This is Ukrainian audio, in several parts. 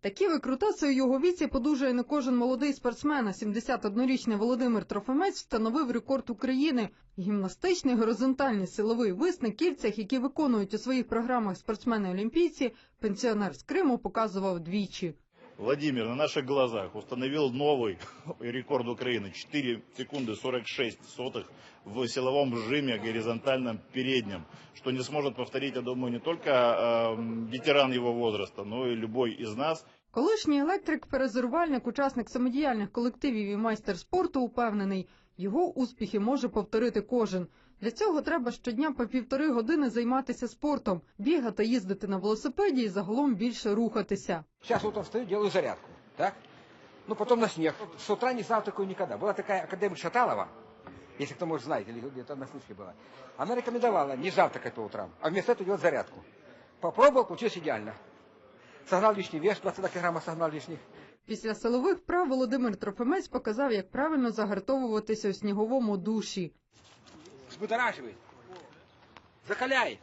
Такі викрутаси у його віці подужує не кожен молодий спортсмен. А 71-річний Володимир Трофимець встановив рекорд України. Гімнастичний горизонтальний силовий вис на кільцях, які виконують у своїх програмах спортсмени-олімпійці, пенсіонер з Криму показував двічі. Владимир на наших глазах установил новый рекорд Украины. 4 секунды 46 сотых в силовом жиме горизонтальном переднем. Что не сможет повторить, я думаю, не только э, ветеран его возраста, но и любой из нас. Колишній електрик, перезервальник, учасник самодіяльних колективів і майстер спорту упевнений, його успіхи може повторити кожен. Для цього треба щодня по півтори години займатися спортом, бігати, їздити на велосипеді і загалом більше рухатися. Сейчас утром встаю, делаю зарядку, так? Ну, потом на снег. С утра не завтракаю никогда. Была такая академик Шаталова, если кто может знает, или где-то на службе была. Она рекомендовала не завтракать по утрам, а вместо этого делать зарядку. Попробовал, получилось идеально. Согнал лишний вес, 22 килограмма согнал лишних. Після силових вправ Володимир Трофимець показав, як правильно загартовуватися у сніговому душі. Взбудораживает. Закаляй.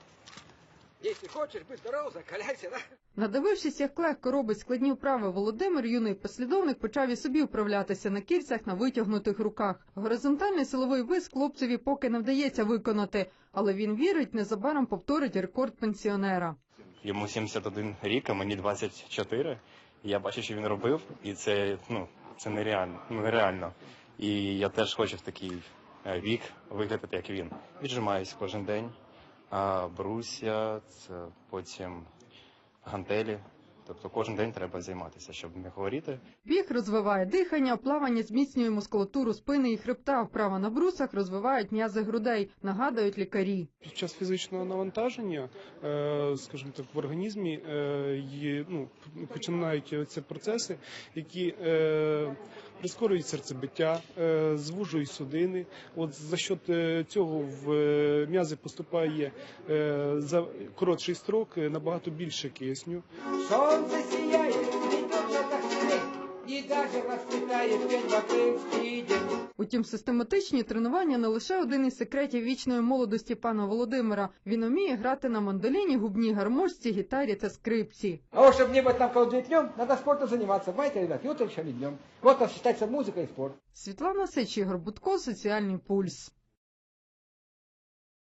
Если хочешь быть здоров, закаляйся, да? Надивившись, як легко робить складні вправи Володимир, юний послідовник почав і собі вправлятися на кільцях на витягнутих руках. Горизонтальний силовий вис хлопцеві поки не вдається виконати, але він вірить, незабаром повторить рекорд пенсіонера. Йому 71 рік, а мені 24. І я бачу, що він робив, і це ну це нереально. Ну нереально. І я теж хочу в такий е, вік виглядати, як він. Віджимаюсь кожен день. А бруся, це потім гантелі. Тобто кожен день треба займатися, щоб не хворіти. Біг розвиває дихання, плавання зміцнює мускулатуру спини і хребта. Вправа на брусах розвивають м'язи грудей, нагадують лікарі. Під час фізичного навантаження, е, скажімо так, в організмі е, є, ну, починають ці процеси, які е, прискорюють серцебиття, е, звужують судини. От за счет е, цього в е, м'язи поступає за коротший строк набагато більше кисню. Сонце сіяє, і навіть в апрельский день. Утім, систематичні тренування не лише один із секретів вічної молодості пана Володимира. Він уміє грати на мандоліні, губній гармошці, гітарі та скрипці. А вот чтобы не быть там колдуй днем, надо спортом заниматься. Понимаете, ребят, и утром, и днем. Вот там считается музыка и спорт. Світлана Сич, Ігор Будко, Соціальний пульс.